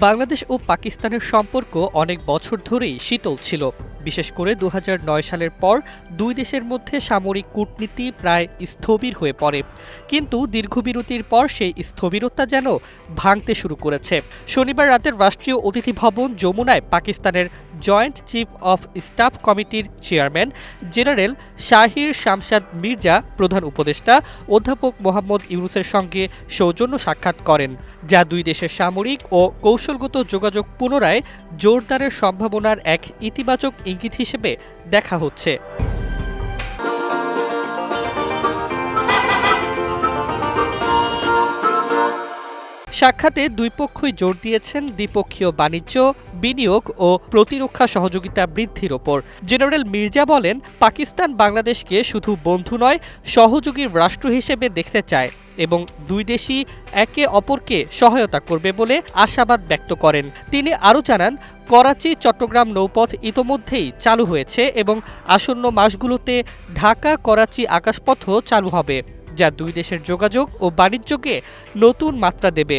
বাংলাদেশ ও পাকিস্তানের সম্পর্ক অনেক বছর ধরেই শীতল ছিল। বিশেষ করে দু হাজার নয় সালের পর দুই দেশের মধ্যে সামরিক কূটনীতি প্রায় স্থবির হয়ে পড়ে। কিন্তু দীর্ঘবিরতির পর সেই স্থবিরতা যেন ভাঙতে শুরু করেছে। শনিবার রাতের রাষ্ট্রীয় অতিথি ভবন যমুনায় পাকিস্তানের জয়েন্ট চিফ অফ স্টাফ কমিটির চেয়ারম্যান জেনারেল শাহির শামসাদ মির্জা, প্রধান উপদেষ্টা অধ্যাপক মোহাম্মদ ইউনুসের সঙ্গে সৌজন্য সাক্ষাৎ করেন, যা দুই দেশের সামরিক ও কৌশলগত যোগাযোগ পুনরায় জোরদারের সম্ভাবনার এক ইতিবাচক ইঙ্গিত হিসেবে দেখা হচ্ছে। সাক্ষাতে দুই পক্ষই জোর দিয়েছেন দ্বিপক্ষীয় বাণিজ্য, বিনিয়োগ ও প্রতিরক্ষা সহযোগিতা বৃদ্ধির ওপর। জেনারেল মির্জা বলেন, পাকিস্তান বাংলাদেশকে শুধু বন্ধু নয় সহযোগীর রাষ্ট্র হিসেবে দেখতে চায় এবং দুই দেশই একে অপরকে সহায়তা করবে বলে আশাবাদ ব্যক্ত করেন। তিনি আরও জানান, করাচি, চট্টগ্রাম নৌপথ ইতোমধ্যেই চালু হয়েছে এবং আসন্ন মাসগুলোতে ঢাকা করাচি আকাশপথও চালু হবে। যা দুই দেশের যোগাযোগ ও বাণিজ্যকে নতুন মাত্রা দেবে।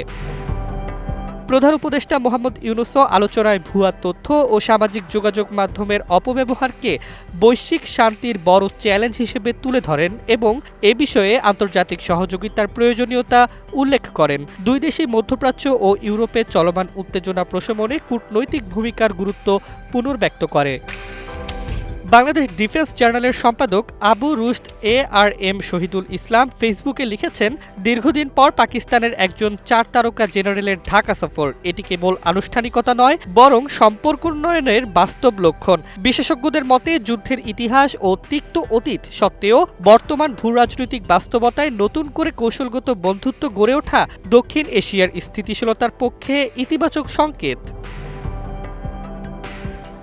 প্রধান উপদেষ্টা মোহাম্মদ ইউনুসও আলোচনায় ভুয়া তথ্য ও সামাজিক যোগাযোগ মাধ্যমের অপব্যবহারকে বৈশ্বিক শান্তির বড় চ্যালেঞ্জ হিসেবে তুলে ধরেন এবং এ বিষয়ে আন্তর্জাতিক সহযোগিতার প্রয়োজনীয়তা উল্লেখ করেন। দুই দেশই মধ্যপ্রাচ্য ও ইউরোপে চলমান উত্তেজনা প্রশমনে কূটনৈতিক ভূমিকার গুরুত্ব পুনর্ব্যক্ত করে। বাংলাদেশ ডিফেন্স জার্নালের সম্পাদক Abu Rushd A R M Shahidul Islam ফেসবুকে লিখেছেন, দীর্ঘদিন পর পাকিস্তানের একজন চার তারকা জেনারেলের ঢাকা সফর। এটি কেবল আনুষ্ঠানিকতা নয়, বরং সম্পর্ক উন্নয়নের বাস্তব লক্ষণ। বিশেষজ্ঞদের মতে, যুদ্ধের ইতিহাস ও তিক্ত অতীত সত্ত্বেও বর্তমান ভূরাজনৈতিক বাস্তবতায় নতুন করে কৌশলগত বন্ধুত্ব গড়ে ওঠা দক্ষিণ এশিয়ার স্থিতিশীলতার পক্ষে ইতিবাচক সংকেত।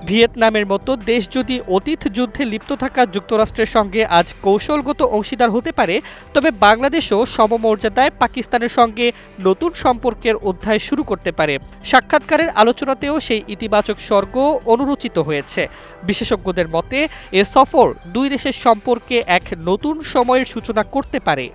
ভিয়েতনামের মতো দেশ যদি অতীত যুদ্ধে লিপ্ত থাকা যুক্তরাষ্ট্রের সঙ্গে আজ কৌশলগত অংশীদার হতে পারে, তবে বাংলাদেশও সমমর্যাদায় পাকিস্তানের সঙ্গে নতুন সম্পর্কের অধ্যায় শুরু করতে পারে। সাক্ষাৎকারের আলোচনাতেও সেই ইতিবাচক স্বর্গ অনুরোচিত হয়েছে। বিশেষজ্ঞদের মতে, এ সফর দুই দেশের সম্পর্কে এক নতুন সময়ের সূচনা করতে পারে।